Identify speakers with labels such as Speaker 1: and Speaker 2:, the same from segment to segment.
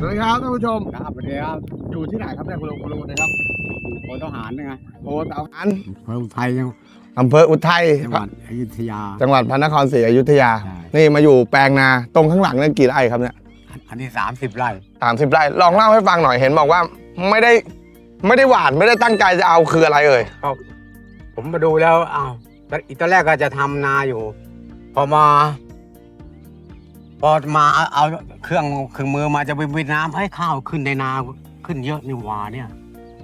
Speaker 1: สวัสดีครับท่านผู้ชม
Speaker 2: ครับสวัสดีครับ
Speaker 1: อยู่ที่ไหนครับเนี่ยคุณลุงคุณลุงนะครับ
Speaker 2: โพทหารนี่ไง
Speaker 1: โอ้เตาอัน
Speaker 2: พระอุทัยจัง
Speaker 1: อำเภออุทัย
Speaker 2: จังหวัดอยุธยา
Speaker 1: จังหวัดพระนครศรีอยุธยา
Speaker 2: ใช่
Speaker 1: นี่มาอยู่แปลงนาตรงข้างหลังนั่นกี่ไร่ครับเนี่ย
Speaker 2: อันนี้สามสิบไร่
Speaker 1: สามสิบไร่ลองเล่าให้ฟังหน่อยเห็นบอกว่าไม่ได้ไม่ได้หวานไม่ได้ตั้งใจจะเอาคืออะไรเอ่ย
Speaker 2: ผมมาดูแล้วอ้าวตอนอีตอนแรกก็จะทำนาอยู่ พอมา พอมาเอาเอาเครื่องเครื่องมือมาจะไปวิดน้ำให้ข้าวขึ้นในนาขึ้นเยอะนี่หว่าเนี่ย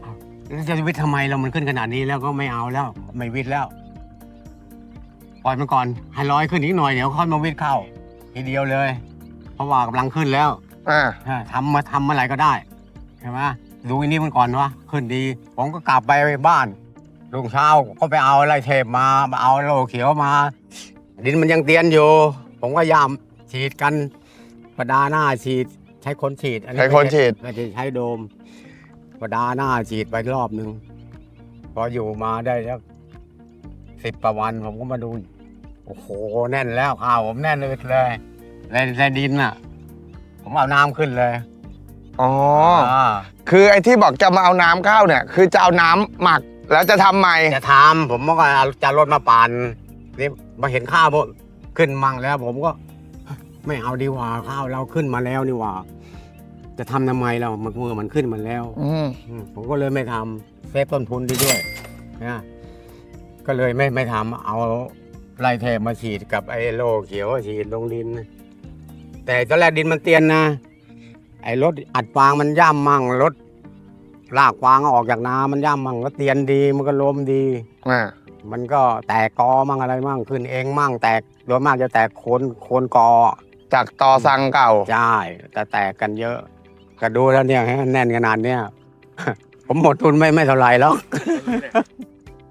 Speaker 2: อ้าวแล้วจะวิดทำไมเรามันขึ้นขนาดนี้แล้วก็ไม่เอาแล้ว ไม่วิดแล้วปล่อยมันก่อนให้ร้อยขึ้นอีกหน่อยเดี๋ยวค่อยมาวิดเข้าทีเดียวเลย เพราะว่ากำลังขึ้นแล้ว
Speaker 1: อ่า
Speaker 2: อ่าทำมาทำอะไรก็ได้ใช่ไหมดูอันนี้มันก่อนวะขึ้นดี ผมก็กลับไปบ้านลุงเช้าก็ไปเอาอะไรเทปมามาเอาโลเขียวมา ดินมันยังเตียนอยู่ ผมก็ยาม ฉีดกันประดาหน้าฉีดใช้คนฉีดอั
Speaker 1: ใช้คนฉีด
Speaker 2: ไม่ใช่ใช้โดม ประดาหน้าฉีดไปรอบหนึ่งพออยู่มาได้แล้วสิบประวันผมก็มาดู โอ้โหแน่นแล้วข้าวผมแน่นเลยเลยในในดินน่ะ ผมเอาน้ำขึ้นเลย
Speaker 1: อ๋อาคือไอ้ที่บอกจะมาเอาน้ำเข้าเนี่ย คือจะเอาน้ำหมักแล้วจะทำใหม่
Speaker 2: จะทำผมก็เอาจะรถมาปั่นนี่มาเห็นข้าวผมขึ้นมั่งแล้ว ผมก็ ไม่เอาดีกว่าข้าวเราขึ้นมาแล้วนี่หว่า จะทำทำไมเรามันเมื่อมันขึ้นมาแล้ว
Speaker 1: อืม
Speaker 2: อืมผมก็เลยไม่ทำเซฟต้นทุนดีด้วยนะก็เลยไม่ไม่ทำเอาไล่เทปมาฉีดกับไอ้โลเขียวฉีดลงดิน แต่ตอนแรกดินมันเตียนนะ ไอ้รถอัดฟางมันย่ำมั่งรถลากฟางออกจากนามันย่ำมั่งก็เตียนดีมันก็ล้มดี
Speaker 1: อ่า
Speaker 2: มันก็แตกกอมั่งอะไรมั่งขึ้นเองมั่งแตกโดยมากจะแตกโคนโคนกอ
Speaker 1: จากตอสังเก่า
Speaker 2: ใช่แต่แตกกันเยอะก็ดูแล้วเนี่ยแน่นขนาดเนี้ย ผมหมดทุนไม่ไม่เท่าไหร่หรอก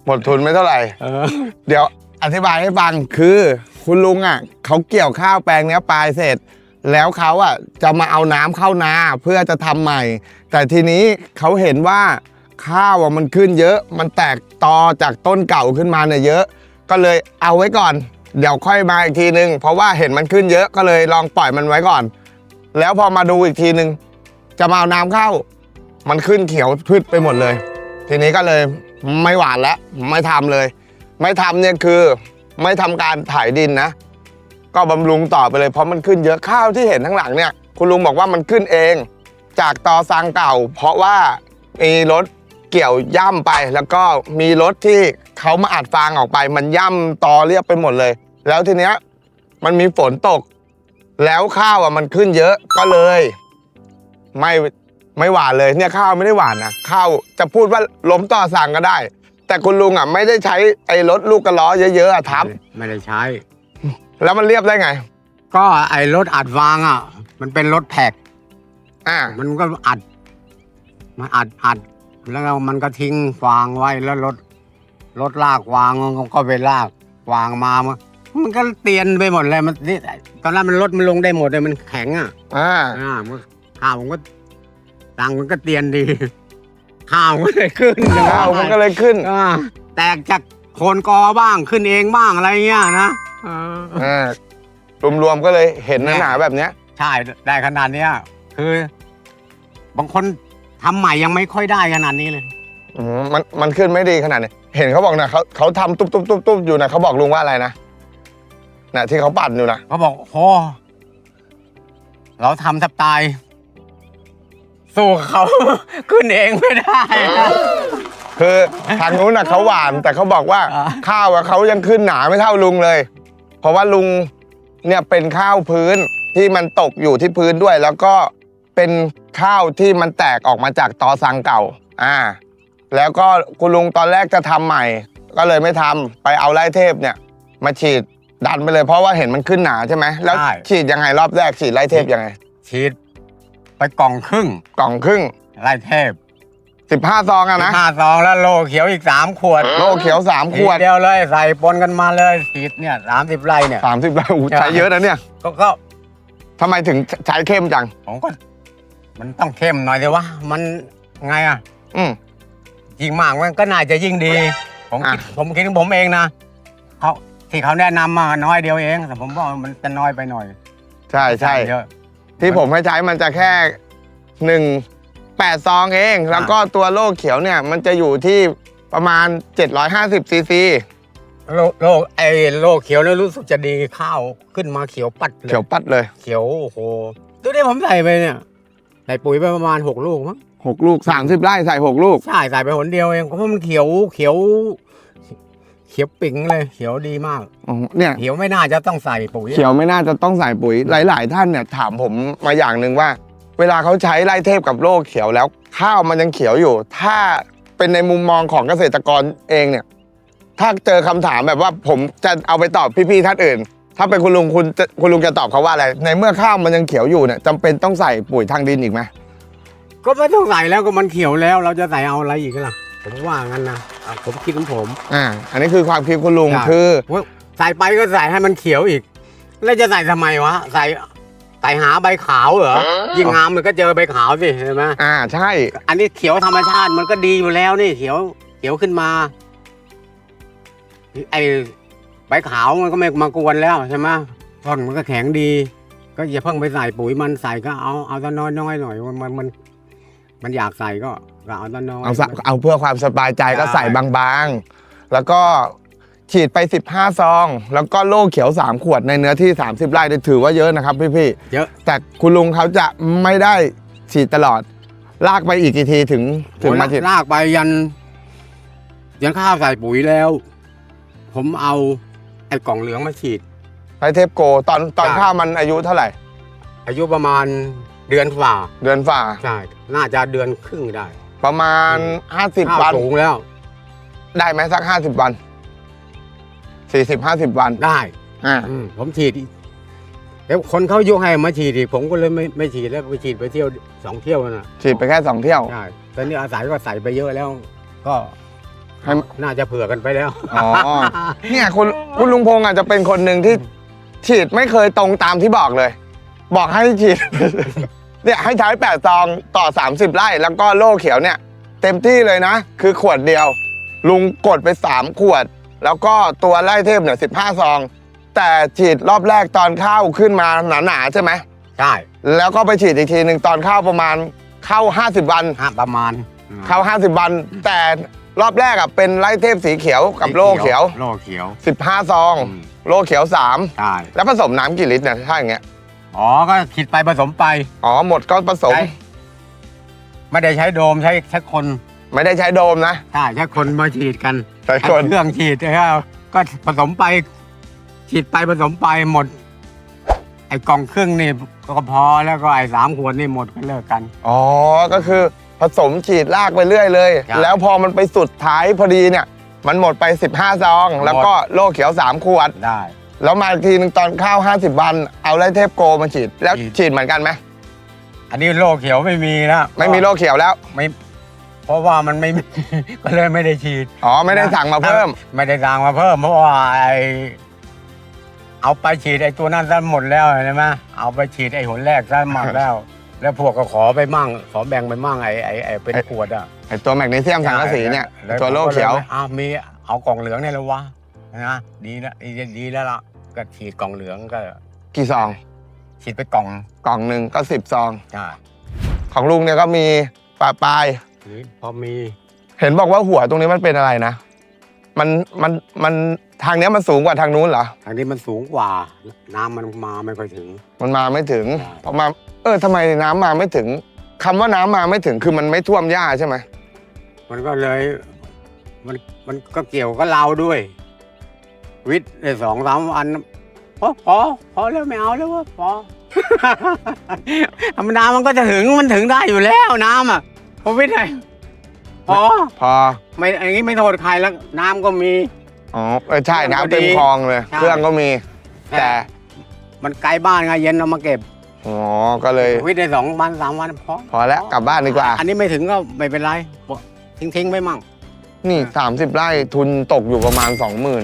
Speaker 1: หมดทุนไม่เท่าไหร่
Speaker 2: เออ
Speaker 1: เดี๋ยวอธิบายให้ฟังคือคุณลุงอะเขาเกี่ยวข้าวแปลงเนี้ยปลายเสร็จ แล้วเขาอะจะมาเอาน้ำเข้านาเพื่อจะทำใหม่ แต่ทีนี้เขาเห็นว่าข้าวอะมันขึ้นเยอะ มันแตกตอจากต้นเก่าขึ้นมาเนี่ยเยอะ ก็เลยเอาไว้ก่อน เดี๋ยวค่อยมาอีกทีนึง เพราะว่าเห็นมันขึ้นเยอะก็เลยลองปล่อยมันไว้ก่อน แล้วพอมาดูอีกทีนึง จะมาเอาน้ำเข้า มันขึ้นเขียวพืชไปหมดเลย ทีนี้ก็เลยไม่หวานแล้วไม่ทำเลย ไม่ทำเนี่ยคือไม่ทำการถ่ายดินนะ ก็บำรุงต่อไปเลยเพราะมันขึ้นเยอะข้าวที่เห็นทั้งหลังเนี่ย คุณลุงบอกว่ามันขึ้นเอง จากตอซังเก่า เพราะว่ามีรถ เกี่ยวย่ำไป แล้วก็มีรถที่เขามาอัดฟางออกไป มันย่ำตอเรียบไปหมดเลย แล้วทีเนี้ยมันมีฝนตก แล้วข้าวอะมันขึ้นเยอะก็เลย ไม่ไม่หวานเลยเนี่ยข้าวไม่ได้หวานนะข้าวจะพูดว่าล้มต่อสั่งก็ได้ แต่คุณลุงอะไม่ได้ใช้ไอ้รถลูกกระล้อเยอะๆอะทับ
Speaker 2: ไม่ได้ใช้
Speaker 1: แล้วมันเรียบได้ไง
Speaker 2: ก็ไอ้รถอัดฟางอะ มันเป็นรถแท็ก
Speaker 1: อ่า
Speaker 2: มันก็อัด มันอัดอัด แล้วมันก็ทิ้งฟางไว้แล้วรถรถลากฟางมันก็ไปลากฟางมามันมันก็เตียนไปหมดเลยมันนี่ตอนแรกมันรถมันลงได้หมดเลยมันแข็งอะ
Speaker 1: อ่า
Speaker 2: อ่ามันข้าวผมก็ตังค์มันก็เตียนดีข้าวมันก็เลยขึ้น
Speaker 1: ข้าวมันก็เลยขึ้น
Speaker 2: อ่าแตกจากโคนกอบ้างขึ้นเองบ้างอะไรเงี้ยนะเออ
Speaker 1: อ่ารวมๆก็เลยเห็นหนาๆแบบเนี้ย
Speaker 2: ใช่ได้ขนาดเนี้ยคือบางคน ทำใหม่ยังไม่ค่อยได้ขนาดนี้เลย
Speaker 1: อืมมันมันขึ้นไม่ดีขนาดนี้เห็นเขาบอกนะเขาเขาทำตุ๊บตุ๊บตุ๊บตุ๊บอยู่นะเขาบอกลุงว่าอะไรนะน่ะที่เขาปั่นอยู่นะ
Speaker 2: เขาบอกโอ้เราทำแทบตาย สู้เขา ขึ้นเองไม่ได้นะ
Speaker 1: คือทางนู้นน่ะเขาหวาน แต่เขาบอกว่า
Speaker 2: อ่า
Speaker 1: ข้าวอะเขายังขึ้นหนาไม่เท่าลุงเลย เพราะว่าลุงเนี่ยเป็นข้าวพื้นที่มันตกอยู่ที่พื้นด้วย แล้วก็ เป็นข้าวที่มันแตกออกมาจากตอสังเก่า อ่า แล้วก็คุณลุงตอนแรกจะทำใหม่ ก็เลยไม่ทำไปเอาไล่เทพเนี่ย มาฉีดดันไปเลยเพราะว่าเห็นมันขึ้นหนาใช่ไหมแล้ว
Speaker 2: ใช่
Speaker 1: ฉีดยังไงรอบแรกฉีดไล่เทพยังไง
Speaker 2: ฉีดไปกล่องครึ่ง
Speaker 1: กล่องครึ่ง
Speaker 2: ไล่เทพ
Speaker 1: 15ซองอะนะ
Speaker 2: ห้าซองแล้วโลเขียวอีกสามขวด
Speaker 1: โลเขียวสามขวด
Speaker 2: ทีเดียวเลยใส่ปนกันมาเลยฉีดเนี่ยสามสิบไร่เนี่ย
Speaker 1: สามสิบแล้วอู้ใช้เยอะนะเนี่ย
Speaker 2: ก็ก็
Speaker 1: ทำไมถึงใช้เข้มจัง
Speaker 2: ผมก็ มันต้องเข้มหน่อยเลยวะ มันไงอะ
Speaker 1: อืม
Speaker 2: ยิ่งมากมันก็น่าจะยิ่งดี ผมคิด
Speaker 1: อะ
Speaker 2: ผมคิดของผมเองนะเขาที่เขาแนะนำมาน้อยเดียวเอง แต่ผมบอกมันจะน้อยไปหน่อย
Speaker 1: ใช่ใช่
Speaker 2: เยอะ
Speaker 1: ที่ผมให้ใช้มันจะแค่หนึ่งแปดซองเอง แล้วก็ตัวโลกเขียวเนี่ย มันจะอยู่ที่ประมาณ 750ซีซี
Speaker 2: โรคโรคไอ้โรคเขียวเนี่ยรู้สึกจะดีข้าวขึ้นมาเขียวปัดเลย
Speaker 1: เขียวปัดเลย
Speaker 2: เขียวโอ้โหดูดิผมใส่ไปเนี่ย ใส่ปุ๋ยไปประมาณหกลูกมั้ง
Speaker 1: 6ลูก30ไร่ใส่6ลูก
Speaker 2: ใช่ใส่ไปหนเดียวเองเพราะมันเขียวเขียว เขียวปิ่งเลย เขียวดีมาก
Speaker 1: อ๋อเนี่ย
Speaker 2: เขียวไม่น่าจะต้องใส่ปุ๋ย
Speaker 1: เขียวไม่น่าจะต้องใส่ปุ๋ยหลาย ๆ ท่านเนี่ยถามผมมาอย่างหนึ่งว่า เวลาเขาใช้ไล่เทพกับโลกเขียวแล้ว ข้าวมันยังเขียวอยู่ ถ้าเป็นในมุมมองของเกษตรกรเองเนี่ย ถ้าเจอคำถามแบบว่าผมจะเอาไปตอบพี่ๆท่านอื่น ถ้าเป็นคุณลุงคุณจะคุณลุงจะตอบเขาว่าอะไร ในเมื่อข้าวมันยังเขียวอยู่เนี่ยจำเป็นต้องใส่ปุ๋ยทางดินอีกไหม
Speaker 2: ก็ไม่ต้องใส่แล้วก็มันเขียวแล้วเราจะใส่เอาอะไรอีกล่ะ ผมว่างั้นนะอะผมคิดของผม
Speaker 1: อ่า อันนี้คือความคิดคุณลุง
Speaker 2: ใช่
Speaker 1: คือ
Speaker 2: ว่าใส่ไปก็ใส่ให้มันเขียวอีก แล้วจะใส่ทำไมวะใส่ใส่หาใบขาวเหรอยิ่งงามมันก็เจอใบขาวสิเห็นไหม
Speaker 1: อ่าใช่
Speaker 2: อันนี้เขียวธรรมชาติมันก็ดีอยู่แล้วนี่เขียวเขียวขึ้นมาไอ ใบขาวมันก็ไม่มากวนแล้วใช่ไหมต้นมันก็แข็งดี ก็อย่าเพิ่งไปใส่ปุ๋ยมันใส่ก็เอาเอาตอนน้อยน้อยๆหน่อยมันมันมัน มันอยากใส่ก็ก็เอาตอนน้อย
Speaker 1: เอาสะเอาเพื่อความสบายใจก็
Speaker 2: ใช่
Speaker 1: ใส่บางๆ แล้วก็ฉีดไป 15 ซอง แล้วก็โล่เขียว 3 ขวดในเนื้อที่ 30 ไร่เนี่ยถือว่าเยอะนะครับพี่
Speaker 2: เยอะ
Speaker 1: ๆแต่คุณลุงเขาจะไม่ได้ฉีดตลอด ลากไปอีกกี่ทีถึงถึงมาฉีด
Speaker 2: ลากไปยัน ยันข้าวใส่ปุ๋ยแล้ว ผมเอาไอ้กล่องเหลืองมาฉีด
Speaker 1: ไรเทปโกตอนตอน
Speaker 2: ใช่
Speaker 1: ข้าวมันอายุเท่าไหร่
Speaker 2: อายุประมาณเดือนฝ่า
Speaker 1: เดือนฝ่า
Speaker 2: ใช่น่าจะเดือนครึ่งได้
Speaker 1: ประมาณ50
Speaker 2: ข้าว
Speaker 1: วัน
Speaker 2: สูงแล้ว
Speaker 1: ได้ไหมสัก50วัน40 50วัน
Speaker 2: ได้
Speaker 1: อ่า
Speaker 2: อืมผมฉีดอีกแล้วคนเขายกให้มาฉีดอีกผมก็เลยไม่ไม่ฉีดแล้วไปฉีดไปเที่ยวสองเที่ยวนะ
Speaker 1: ฉีดไปแค่2เที่ยว
Speaker 2: ใช่ตอนนี้อาศัยก็ใส่ไปเยอะแล้ว ก็
Speaker 1: ให้มัน
Speaker 2: น่าจะเผื่อกันไปแล้ว
Speaker 1: อ๋อ เนี่ยคุณคุณลุงพงษ์อาจจะเป็นคนหนึ่งที่ฉีดไม่เคยตรงตามที่บอกเลย บอกให้ฉีด เนี่ยให้ใช้แปดซองต่อ 30 ไร่แล้วก็โล่เขียวเนี่ย เต็มที่เลยนะ คือขวดเดียว ลุงกดไป 3 ขวด แล้วก็ตัวไล่เทพเนี่ยสิซอง แต่ฉีดรอบแรกตอนข้าวขึ้นมาหนาๆใช่ไหม
Speaker 2: ใช่
Speaker 1: แล้วก็ไปฉีดอีกทีหนึ่งตอนข้าวประมาณเข้า 50 วัน
Speaker 2: ฮะประมาณ
Speaker 1: เข้า 50 วัน แต่ รอบแรกอะเป็นไล่เทพสีเขียวกับโล่เขียว
Speaker 2: โล่เขียว
Speaker 1: 15 ซอง
Speaker 2: อืม
Speaker 1: โลเขียว
Speaker 2: ใช่
Speaker 1: 3แล้วผสมน้ำกี่ลิตรเนี่ยถ้าอย่างเงี้ย
Speaker 2: อ๋อก็ฉีดไปผสมไป
Speaker 1: อ๋อหมดก็ผสม
Speaker 2: ใช้ไม่ได้ใช้โดมใช้ใช้คน
Speaker 1: ไม่ได้ใช้โดมนะ
Speaker 2: ใช่ใช้คนมาฉีดกัน
Speaker 1: ใช้คน
Speaker 2: เครื่องฉีดนะครับก็ผสมไป ฉีดไปผสมไปหมด ไอ้กล่องครึ่งนี่ก็พอแล้วก็ไอ้สามขวดนี่หมดก็เลิกกัน
Speaker 1: อ๋อก็คือผ สมฉีดลากไปเรื่อยเลย
Speaker 2: ใช่
Speaker 1: แล้วพอมันไปสุดท้ายพอดีเนี่ยมันหมดไป 15 ซองแล้วก็โลเขียว 3 ขวด
Speaker 2: ได้
Speaker 1: แล้วมาอีกทีหนึงตอนข้าว 50 วัน เอาไล่เทพโกมาฉีดแล้ว
Speaker 2: ฉีด
Speaker 1: ฉีดเหมือนกันไหม
Speaker 2: อันนี้โลเขียวไม่มีนะ
Speaker 1: ไม่มีโลเขียวแล้ว
Speaker 2: ไม่ เพราะว่ามันไม่มี ก็เลยไม่ได้ฉีด
Speaker 1: อ๋อ ไม่ได้สั่งมาเพิ่ม
Speaker 2: ไม่ได้สั่งมาเพิ่ม เพราะว่าไอเอาไปฉีดไอ้ตัวนั้นซะหมดแล้วใช่ไหมเอาไปฉีดไอ้หนแรกซะหมดแล้ว แล้วพวกก็ขอไปมั่ง ขอแบ่งไปมั่งไอ้ไอ้ไอ้เป็นขวดอะ
Speaker 1: ไอตัวแมกนีเซียมสังกะสีเนี่ย
Speaker 2: แล้
Speaker 1: ตัวโลเขียว
Speaker 2: ผมก็ลอ้าวมีเอากล่องเหลืองเนี่ยแล้ววะนะดีแล้วดีดีแล้วล่ะก็ฉีดกล่องเหลืองก็
Speaker 1: กี่ซอง
Speaker 2: ฉีดไปกล่อง
Speaker 1: กล่องหนึ่งก็10ซอง
Speaker 2: ใช่
Speaker 1: ของลุงเนี่ยก็มีปลาปลาย
Speaker 2: นี่พอมี
Speaker 1: เห็นบอกว่าหัวตรงนี้มันเป็นอะไรนะ มันมันมันทางเนี้ยมันสูงกว่าทางนู้นเหรอ
Speaker 2: ทางนี้มันสูงกว่า น้ำมันมาไม่ค่อยถึง
Speaker 1: มันมาไม่ถึง
Speaker 2: ใช่
Speaker 1: พอมา เออทำไมน้ำมาไม่ถึงคำว่าน้ำมาไม่ถึงคือมันไม่ท่วมหญ้าใช่ไหม
Speaker 2: มันก็เลย มันมันก็เกี่ยวกับเราด้วย วิทย์ได้สองสามวันพอพอพอแล้วไม่เอาแล้ววะพอ ธรรมดามันก็จะถึงมันถึงได้อยู่แล้วน้ำอะพอวิทย์ไงพอ
Speaker 1: พอ
Speaker 2: ไม่อย่างนี้ไม่โทษใครแล้ว น้ำก็มี
Speaker 1: อ๋อเออใช่
Speaker 2: มันก็
Speaker 1: น้ำเต็ม
Speaker 2: ดี
Speaker 1: คลองเลย
Speaker 2: ใช่
Speaker 1: เครื่องก็มี แต่
Speaker 2: มันไกลบ้านไงเย็นเรามาเก็บ
Speaker 1: อ๋อ ก็เลย
Speaker 2: วิทย์ได้สองวันสามวันพอ
Speaker 1: พอแล้วกลับบ้านดีกว่า
Speaker 2: อันนี้ไม่ถึงก็ไม่เป็นไรทิ้งทิ้งๆไปมั่ง
Speaker 1: นี่ 30 ไร่ทุนตกอยู่ประมาณ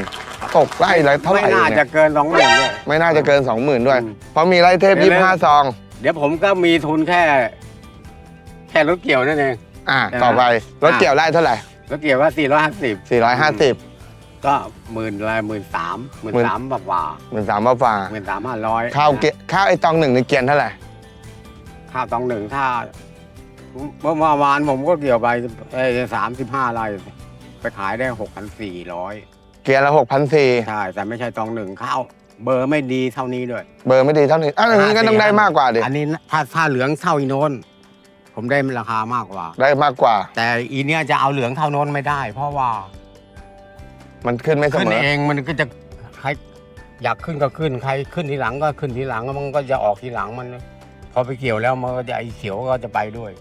Speaker 1: 20,000 ตกไร่ละเท่าไหร่
Speaker 2: ไม่น่าจะ
Speaker 1: เนี่ย
Speaker 2: เกินสองหมื่นเลย
Speaker 1: ไม่น่าจะเกิน 20,000 ด้วย
Speaker 2: อืม
Speaker 1: เพราะมีไร่เทพ
Speaker 2: เดี๋ยว
Speaker 1: 25 ซอง
Speaker 2: เดี๋ยวผมก็มีทุนแค่ แค่รถเกี่ยวนั่นเอง
Speaker 1: อ่า
Speaker 2: ใช่ไหม
Speaker 1: ต่อไป รถ
Speaker 2: อ่า
Speaker 1: เกี่ยวไร่เท่าไหร่
Speaker 2: รถเกี่ยวว่าสี่ร้อยห้าสิบ
Speaker 1: 450
Speaker 2: ก็หมื่นละหมื่นสามหมื่น
Speaker 1: หมื่น
Speaker 2: สามบาทว่า
Speaker 1: หมื่นสามมาฝ่า
Speaker 2: หมื่นสามห้าร้อย
Speaker 1: ข้าวเกข้าวไอ้ตองหนึ่งในเกียนเท่าไหร่
Speaker 2: ข้าวตองหนึ่งถ้าเมื่อวานผมก็เกี่ยวไปสามสิบห้าไร่ไปขายได้หกพันสี่ร้อย
Speaker 1: เกียร์ละหกพันสี่
Speaker 2: ใช่แต่ไม่ใช่ตองหนึ่งเข้าเบอร์ไม่ดีเท่านี้ด้วย
Speaker 1: เบอร์ไม่ดีเท่านี้อะอย่างนี้ก็ต้องได้มากกว่าดิ
Speaker 2: อันนี้ถ้าถ้าเหลืองเท่าอีโนนผมได้ราคามากกว่า
Speaker 1: ได้มากกว่า
Speaker 2: แต่อีเนี้ยจะเอาเหลืองเท่าโน้นไม่ได้ เพราะว่า
Speaker 1: มันขึ้นไม่เส
Speaker 2: ขึ้น
Speaker 1: มอ
Speaker 2: เองมันก็จะใครอยากขึ้นก็ขึ้นใครขึ้นทีหลังก็ขึ้นทีหลังมันก็จะออกทีหลังมัน พอไปเกี่ยวแล้วมันก็จะไอเขียวก็จะไปด้วย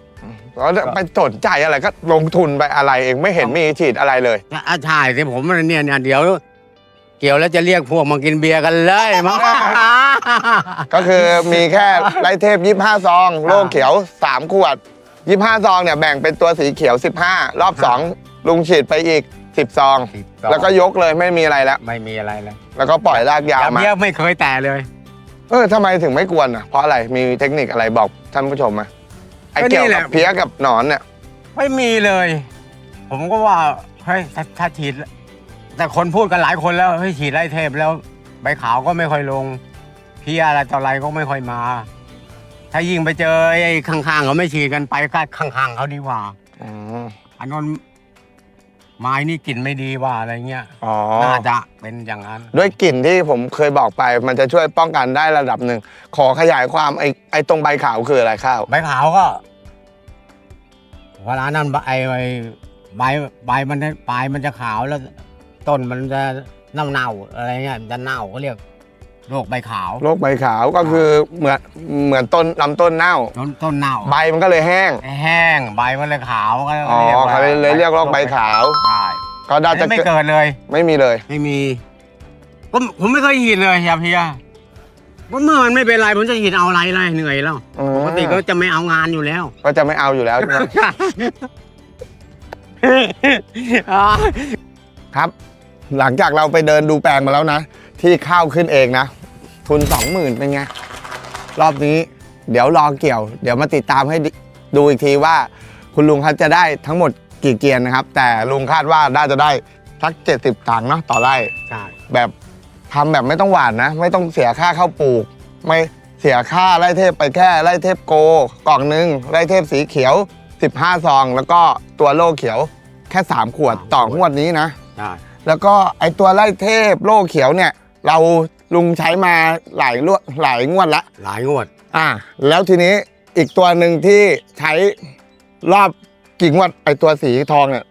Speaker 1: แล้วไปสนใจอะไรก็ลงทุนไปอะไรเองไม่เห็นมีฉีดอะไรเลย
Speaker 2: อะใช่ที่ผมเนี่ยเนี่ยเดี๋ยว เกี่ยวแล้วจะเรียกพวกมากินเบียร์กันเลยมั้ง
Speaker 1: ก็คือมีแค่ไล่เทพ 25 ซอง โลกเขียว 3 ขวด 25 ซองเนี่ยแบ่งเป็นตัวสีเขียว 15 รอบ 2 ลุงฉีดไปอีก 10ซอง แล้วก็ยกเลยไม่มีอะไรแล้ว
Speaker 2: ไม่มีอะไรเลย
Speaker 1: แล้วก็ปล่อยรากยาว
Speaker 2: แต่
Speaker 1: มา
Speaker 2: เบียร์ไม่เคยแตะเลย
Speaker 1: เออทำไมถึงไม่กวนอะ เพราะอะไรมีเทคนิคอะไรบอกท่านผู้ชมไหมไอ้เกี่ยวกับเพี้ยกับหนอนเนี่ย
Speaker 2: ไม่มีเลย ผมก็ว่าเฮ้ยถ้าถ้าฉีด แต่คนพูดกันหลายคนแล้วเฮ้ยฉีดไล่เทพแล้วใบขาวก็ไม่ค่อยลงเพี้ยอะไรต่ออะไรก็ไม่ค่อยมา ถ้ายิ่งไปเจอไอ้ข้างๆเขาไม่ฉีดกันไปก็ข้างๆเขาดีกว่า
Speaker 1: อืม
Speaker 2: อันนั้น ไม้นี่กลิ่นไม่ดีว่าอะไรเงี้ย
Speaker 1: อ๋อ
Speaker 2: น่าจะเป็นอย่างนั้น
Speaker 1: ด้วยกลิ่นที่ผมเคยบอกไป มันจะช่วยป้องกันได้ระดับหนึ่ง ขอขยายความไอ้ไอ้ตรงใบขาวคืออะไรข้าว
Speaker 2: ใบขาวก็เวลานั้นใบไอ้ใบใบใบมันจะปลายมันจะขาวแล้ว ต้นมันจะเน่าเน่าๆอะไรเงี้ยมันจะเน่าก็เรียก โรคใบขาว
Speaker 1: โรคใบขาวก็คือเหมือนเหมือนต้นลำต้นเน่า
Speaker 2: ต้นต้นเน่า
Speaker 1: ใบมันก็เลยแห้ง
Speaker 2: แห้งใบมันเลยขาวก็
Speaker 1: อ๋อ
Speaker 2: ว่า
Speaker 1: เขาเลยเรียกโรคใบขาว
Speaker 2: ใช่
Speaker 1: ก็น่าจะ
Speaker 2: ไม่
Speaker 1: เกิด
Speaker 2: เกิดเลย
Speaker 1: ไม่มีเลย
Speaker 2: ไม่มีผมผมไม่เคยฉีดเลยยาเพียเพราะเมื่อมันไม่เป็นไรผมจะฉีดเอาอะไรล่ะเหนื่อยแล้ว
Speaker 1: อืม
Speaker 2: ปกติก็จะไม่เอางานอยู่แล้ว
Speaker 1: ก็จะไม่เอาอยู่แล้วใช่ไหมครับ หลังจากเราไปเดินดูแปลงมาแล้วนะ ที่ข้าวขึ้นเองนะ ทุนสองหมื่นเป็นไง รอบนี้เดี๋ยวรอเกี่ยว เดี๋ยวมาติดตามให้ดิดูอีกทีว่า คุณลุงเขาจะได้ทั้งหมดกี่เกียร์นะครับ แต่ลุงคาดว่าน่าจะได้สักเจ็ดสิบตังค์เนาะต่อไร่
Speaker 2: ใช่
Speaker 1: แบบทำแบบไม่ต้องหวานนะ ไม่ต้องเสียค่าเข้าปลูก ไม่เสียค่าไร่เทพไปแค่ไร่เทพโกกล่องหนึ่งไร่เทพสีเขียว 15 ซอง แล้วก็ตัวโลเขียวแค่ 3 ขวดต่องวดนี้นะ
Speaker 2: ใช่
Speaker 1: แล้วก็ไอตัวไร่เทพโลเขียวเนี่ย เราลุงใช้มาหลายลวดหลายงวดละ
Speaker 2: หลายงวด
Speaker 1: อ่า แล้วทีนี้อีกตัวหนึ่งที่ใช้รอบกี่งวดไอตัวสีทองเนี่ย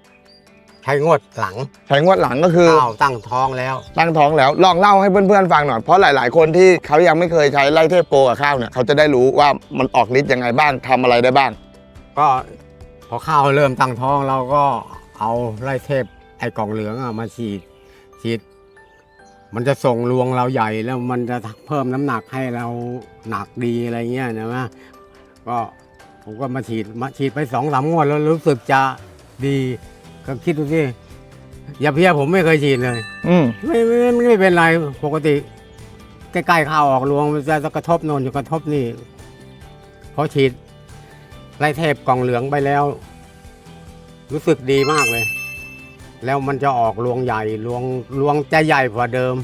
Speaker 2: ใช้งวดหลัง
Speaker 1: ใช้งวดหลังก็คือ
Speaker 2: ข้าวตั้งท้องแล้ว
Speaker 1: ตั้งท้องแล้วลองเล่าให้เพื่อนๆฟังหน่อยเพราะหลาย ๆ คนที่เขายังไม่เคยใช้ไล่เทพโปรกับข้าวเนี่ยเขาจะได้รู้ว่ามันออกฤทธิ์ยังไงบ้างทำอะไรได้บ้าง
Speaker 2: ก็พอข้าวเริ่มตั้งท้องเราก็เอาไล่เทพไอ้กล่องเหลืองอะมาฉีดฉีด มันจะส่งรวงเราใหญ่แล้วมันจะเพิ่มน้ำหนักให้เราหนักดีอะไรเงี้ยนะว่าก็ผมก็มาฉีดมาฉีดไปสองสามงวดแล้วรู้สึกจะดีก็คิดดูสิอย่าเพียผมไม่เคยฉีดเลย
Speaker 1: อืม
Speaker 2: ไม่ไม่ไม่ไม่เป็นไรปกติใกล้ๆข้าวออกรวงมันจะกระทบโนนอยู่กระทบนี่พอฉีดไล่เทพกล่องเหลืองไปแล้ว รู้สึกดีมากเลย แล้วมันจะออกรวงใหญ่รวงรวงจะใหญ่กว่าเดิม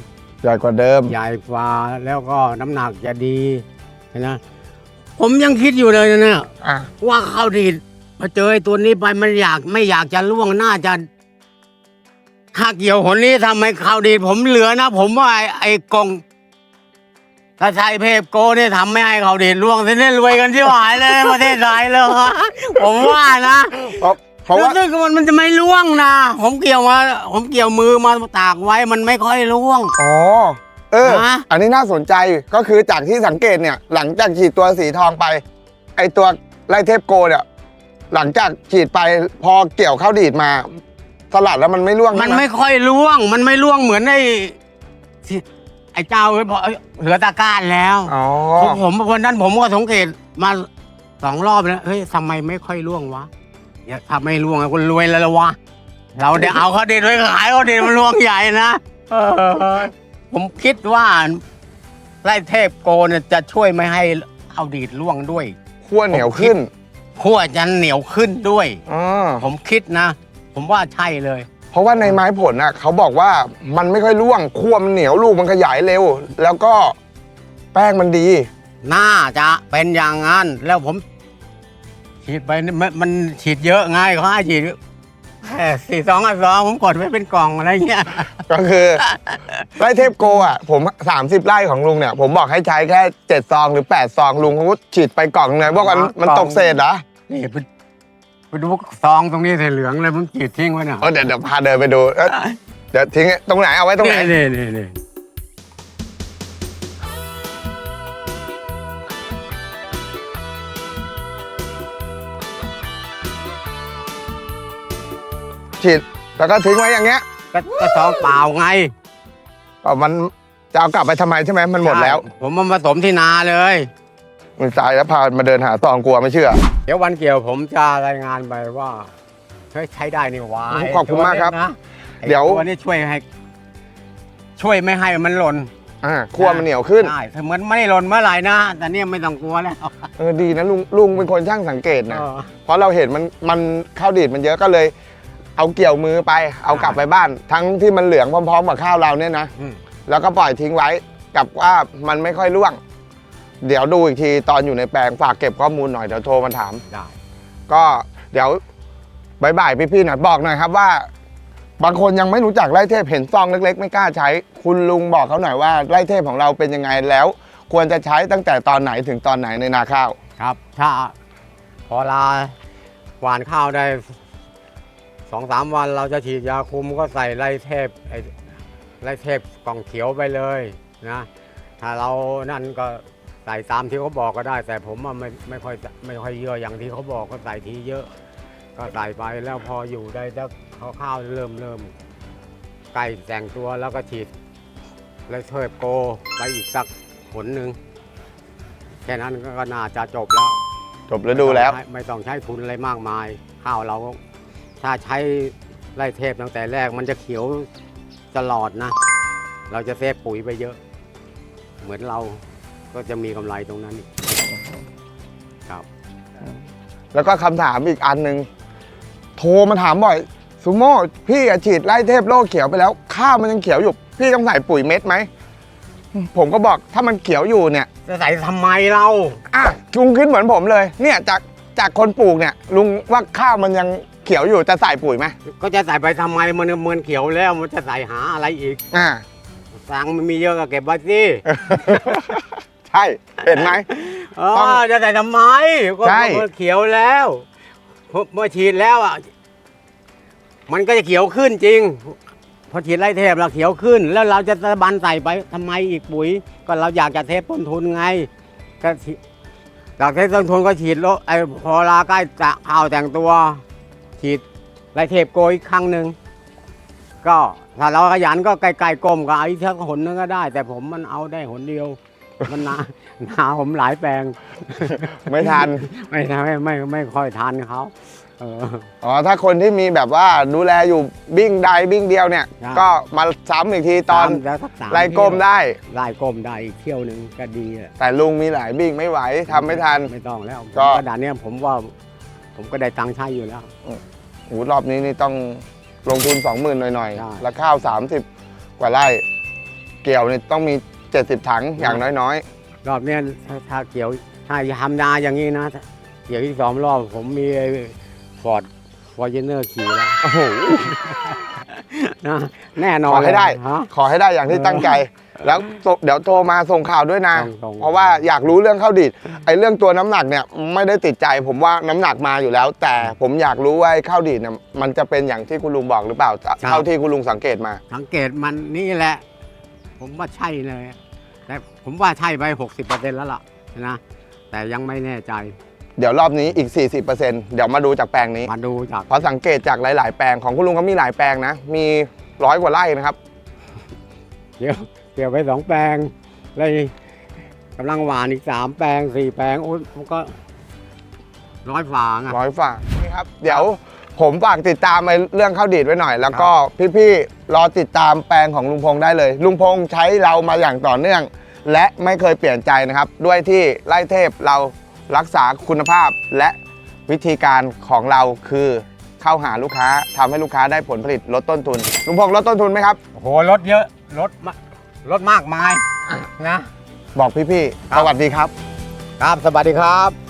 Speaker 1: ใหญ่กว่าเดิม
Speaker 2: ใหญ่กว่าแล้วก็น้ำหนักจะดีนะผมยังคิดอยู่เลยนะเนี่ย
Speaker 1: อะ
Speaker 2: ว่าข้าวดีดพอเจอไอ้ตัวนี้ไปมันอยากไม่อยากจะล่วงน่าจะถ้าเกี่ยวหนนี้ทำให้ข้าวดีดผมเหลือนะ ผมว่าไอ้ไอ้กองถ้าใช้เพพโกเนี่ยทำไม่ให้ข้าวดีดล่วงเส้นรวยกันที่หายเลยประเทศไทยเลยฮะผมว่านะ
Speaker 1: เพราะเพราะว่า
Speaker 2: รู้สึกมันมันจะไม่ล่วงนะ ผมเกี่ยวมา ผมเกี่ยวมือมาตากไว้มันไม่ค่อยล่วง
Speaker 1: อ๋อ เออ
Speaker 2: ฮะ
Speaker 1: อันนี้น่าสนใจก็คือจากที่สังเกตเนี่ย หลังจากฉีดตัวสีทองไป ไอตัวไล่เทพโกเนี่ย หลังจากฉีดไปพอเกี่ยวข้าวดีดมา สลัดแล้วมันไม่ร่วง
Speaker 2: มัน
Speaker 1: ใช่ห
Speaker 2: ไม่ค่อยล่วง มันไม่ล่วงเหมือนไอ้ที่ไอ้เจ้าเอ้ยพอเอ้ยเหลือตาก้านแล้ว
Speaker 1: อ๋อ
Speaker 2: ผมผมวันนั้นผมก็สังเกตมาสองรอบแล้วเฮ้ยทำไมไม่ค่อยล่วงวะ อย่าทำไม่ล่วงอะคุณรวยแล้วละวะ เราเดี๋ยวเอาเขาดินไว้ขายเขาดินมันล่วงใหญ่นะเออผมคิดว่าไล่เทพโกเนี่ยจะช่วยไม่ให้เอาดีดล่วงด้วย
Speaker 1: ขั้วเหนียวขึ้น
Speaker 2: ขั้วจะเหนียวขึ้นด้วย
Speaker 1: อ๋อ
Speaker 2: ผมคิดนะ ผมว่าใช่เลย
Speaker 1: เพราะว่าในไม้ผลน่ะเขาบอกว่ามันไม่ค่อยร่วงขั้วมันเหนียวลูกมันขยายเร็ว แล้วก็แป้งมันดี
Speaker 2: น่าจะเป็นอย่างนั้นแล้วผม ฉีดไปนี่มันมันฉีดเยอะง่ายเขาให้ฉีดแค่สี่สองอะสองผมกดไว้เป็นกล่องอะไรเงี้ย
Speaker 1: ก็คือไร่เทพโกอะผม 30 ไร่ของลุงเนี่ย ผมบอกให้ใช้แค่ 7 ซองหรือ 8 ซองลุงเขาก็ฉีดไปกล่องเลยว่ามันมันตกเศษเหรอ
Speaker 2: นี่ไปไปดูซองตรงนี้สีเหลืองเลยผมฉีดทิ้งไว้น่ะ
Speaker 1: เออเดี๋ยวเดี๋ยวพาเดินไปดูเอ้ยเดี๋ยวทิ้งตรงไหนเอาไว้ตรงไหน
Speaker 2: นี่นี่นี่
Speaker 1: ฉีดแล้วก็ทิ้งไว้อย่างเงี้ย
Speaker 2: ก็ก็ซองเปล่าไง
Speaker 1: เอามันจะเอากลับไปทำไมใช่ไหมมันหมดแล้ว
Speaker 2: ใช่ผมมาผสมที่นาเลย
Speaker 1: มันตายแล้วพามาเดินหาซองกลัวไม่เชื่อ
Speaker 2: เดี๋ยววันเกี่ยวผมจะรายงานไปว่าเฮ้ยใช้ได้นี่หวา
Speaker 1: ขอบคุณมากครับ
Speaker 2: นะ
Speaker 1: เดี๋ยว
Speaker 2: ตัวนี้ช่วยให้ ช่วยไม่ให้มันหล่น
Speaker 1: อ่าขั้วมันเหนียวขึ้น
Speaker 2: ได้ถ้ามันไม่หล่นเมื่อไหร่นะแต่เนี่ยไม่ต้องกลัวแล้ว
Speaker 1: เออดีนะลุงลุงเป็นคนช่างสังเกตนะ
Speaker 2: เออ
Speaker 1: เพราะเราเห็นมันมันข้าวดีดมันเยอะก็เลย เอาเกี่ยวมือไปเอากลับไปบ้าน ทั้งที่มันเหลืองพร้อมๆกับข้าวเราเนี่ยนะ
Speaker 2: อืม
Speaker 1: แล้วก็ปล่อยทิ้งไว้กับว่ามันไม่ค่อยร่วง เดี๋ยวดูอีกทีตอนอยู่ในแปลงฝากเก็บข้อมูลหน่อยเดี๋ยวโทรมาถาม
Speaker 2: ได้
Speaker 1: ก็เดี๋ยวบายบายพี่ๆหน่อยบอกหน่อยครับว่า บางคนยังไม่รู้จักไร่เทพเห็นซองเล็ก ๆ ไม่กล้าใช้ คุณลุงบอกเขาหน่อยว่าไร่เทพของเราเป็นยังไงแล้ว ควรจะใช้ตั้งแต่ตอนไหนถึงตอนไหนในนาข้าว
Speaker 2: ครับ ถ้าพอลาหวานข้าวได้ สองสามวันเราจะฉีดยาคุมก็ใส่ไรเทพไอ้ไรเทพกล่องเขียวไปเลยนะถ้าเรานั่นก็ใส่ตามที่เขาบอกก็ได้ แต่ผมอะไม่ไม่ค่อยไม่ค่อยเยอะอย่างที่เขาบอกก็ใส่ทีเยอะ ก็ใส่ไปแล้วพออยู่ได้แล้วข้าวๆเริ่มเริ่มใกล้แต่งตัวแล้วก็ฉีดไรเทพโกไปอีกสักผลหนึ่งแค่นั้นก็น่าจะจบแล้ว
Speaker 1: จบฤดูแล้ว
Speaker 2: ไม่ต้องใช้ไม่ต้องใช้ทุนอะไรมากมาย ข้าวเราก็ ถ้าใช้ไล่เทพตั้งแต่แรกมันจะเขียวตลอดนะ เราจะเซฟปุ๋ยไปเยอะ เหมือนเราก็จะมีกำไรตรงนั้นอีกครับ
Speaker 1: แล้วก็คำถามอีกอันหนึ่งโทรมาถามบ่อยซูโม่พี่อะฉีดไล่เทพโลกเขียวไปแล้ว ข้าวมันยังเขียวอยู่ พี่ต้องใส่ปุ๋ยเม็ดไหม ผมก็บอกถ้ามันเขียวอยู่เนี่ย
Speaker 2: จะใส่ทำไมเรา
Speaker 1: อะลุงคิดเหมือนผมเลย เนี่ยจากจากคนปลูกเนี่ย ลุงว่าข้าวมันยัง เขียวอยู่จะใส่ปุ๋ยไหม
Speaker 2: ก็จะใส่ไปทำไมมันเหมือนเขียวแล้วมันจะใส่หาอะไรอีก
Speaker 1: อ่า
Speaker 2: สังมันมีเยอะก็เก็บไว้สิ
Speaker 1: ใช่ เห็นไหม
Speaker 2: เอ
Speaker 1: ต้อง
Speaker 2: อจะใส่ทำไมก็
Speaker 1: ใช่
Speaker 2: มันเขียวแล้วพอเมื่อฉีดแล้วอะมันก็จะเขียวขึ้นจริง พอฉีดไล่เทพเราเขียวขึ้น แล้วเราจะตะบันใส่ไปทำไมอีกปุ๋ย ก็เราอยากจะเทปต้นทุนไงก็ฉีดจากเทปต้นทุนก็ฉีดโลไอ้พอลาใกล้จะข้าวแต่งตัว ฉีดไล่เทพโกยอีกครั้งหนึ่งก็ถ้าเราขยันก็ไกลๆกลมก็เอาอีกสักหนนึงก็ได้ แต่ผมมันเอาได้หนเดียว มันนานาผมหลายแปลง
Speaker 1: ไม่ทัน
Speaker 2: ไม่ไม่ไม่ไม่ค่อยทันเขาเออ
Speaker 1: อ๋อ ถ้าคนที่มีแบบว่าดูแลอยู่บิ้งใดบิ้งเดียวเนี่ย
Speaker 2: ใช่
Speaker 1: ก็มาซ้ำอีกทีตอน
Speaker 2: สามแล้วสักสาม
Speaker 1: ไล่ก้มได้
Speaker 2: ไล่ก้มได้อีกเที่ยวหนึ่งก็ดีแหละ
Speaker 1: แต่ลุงมีหลายบิ้งไม่ไหวทำไม่ทัน
Speaker 2: ไม่ต้องแล้ว
Speaker 1: ก็
Speaker 2: กระดานเนี้ยผมว่า ผมก็ได้ตังค์ใช้อยู่แล้ว
Speaker 1: โอ้โหรอบนี้นี่ต้องลงทุน 20,000หน่อย
Speaker 2: ใช่
Speaker 1: ๆ แล้วข้าว 30 กว่าไร่ เกี่ยวนี่ต้องมี 70 ถังอย่างน้อย
Speaker 2: รอบเนี้ยถ้าถ้าเกี่ยวถ้าทำนาอย่างนี้นะเกี่ยวที่สองรอบผมมีฟอร์ดฟอร์จูเนอร์ขี่แล้ว
Speaker 1: ๆ โอ้โห
Speaker 2: นะแน่นอ
Speaker 1: ข
Speaker 2: น
Speaker 1: อให้ได้
Speaker 2: ฮะ
Speaker 1: ขอให้ได้อย่างที่ตั้งใจ แล้วเดี๋ยวโทรมาส่งข่าวด้วยนะ
Speaker 2: ส่งๆ
Speaker 1: เพราะว่าอยากรู้เรื่องข้าวดีดไอ้เรื่องตัวน้ำหนักเนี่ยไม่ได้ติดใจ ผมว่าน้ำหนักมาอยู่แล้ว แต่ผมอยากรู้ว่าไอ้ข้าวดีดเนี่ยมันจะเป็นอย่างที่คุณลุงบอกหรือเปล่าเท่าที่คุณลุงสังเกตมา
Speaker 2: สังเกตมันนี่แหละ ผมว่าใช่เลยแต่ผมว่าใช่ไปหกสิบเปอร์เซ็นต์แล้วล่ะนะแต่ยังไม่แน่ใจ
Speaker 1: เดี๋ยวรอบนี้อีก 40%เดี๋ยวมาดูจากแปลงนี้
Speaker 2: มาดูจาก
Speaker 1: เพราะสังเกตจากหลาย ๆ แปลงของคุณลุงเขามีหลายแปลงนะ มีร้อยกว่าไร่นะครับ
Speaker 2: เดี๋ยวเกี่ยวไปสองแปลงเลยกำลังหวานอีกสามแปลงสี่แปลงโอ้ยมันก็ร้อยฝาไง
Speaker 1: ร้อยฝากนี่ครับ เดี๋ยวผมฝากติดตามในเรื่องข้าวดีดไว้หน่อย แล้วก็พี่ๆรอติดตามแปลงของลุงพงษ์ได้เลย ลุงพงษ์ใช้เรามาอย่างต่อเนื่อง และไม่เคยเปลี่ยนใจนะครับ ด้วยที่ไล่เทพเรารักษาคุณภาพและวิธีการของเราคือเข้าหาลูกค้าทำให้ลูกค้าได้ผลผลิตลดต้นทุน ลุงพงษ์ลดต้นทุนไหมครับ
Speaker 2: โอ้โหรถเยอะ รถมารถมากมายนะ
Speaker 1: บอกพี่
Speaker 2: ครั
Speaker 1: ๆ
Speaker 2: บ
Speaker 1: สวัสดีครับ
Speaker 2: ครับสวัสดีครับ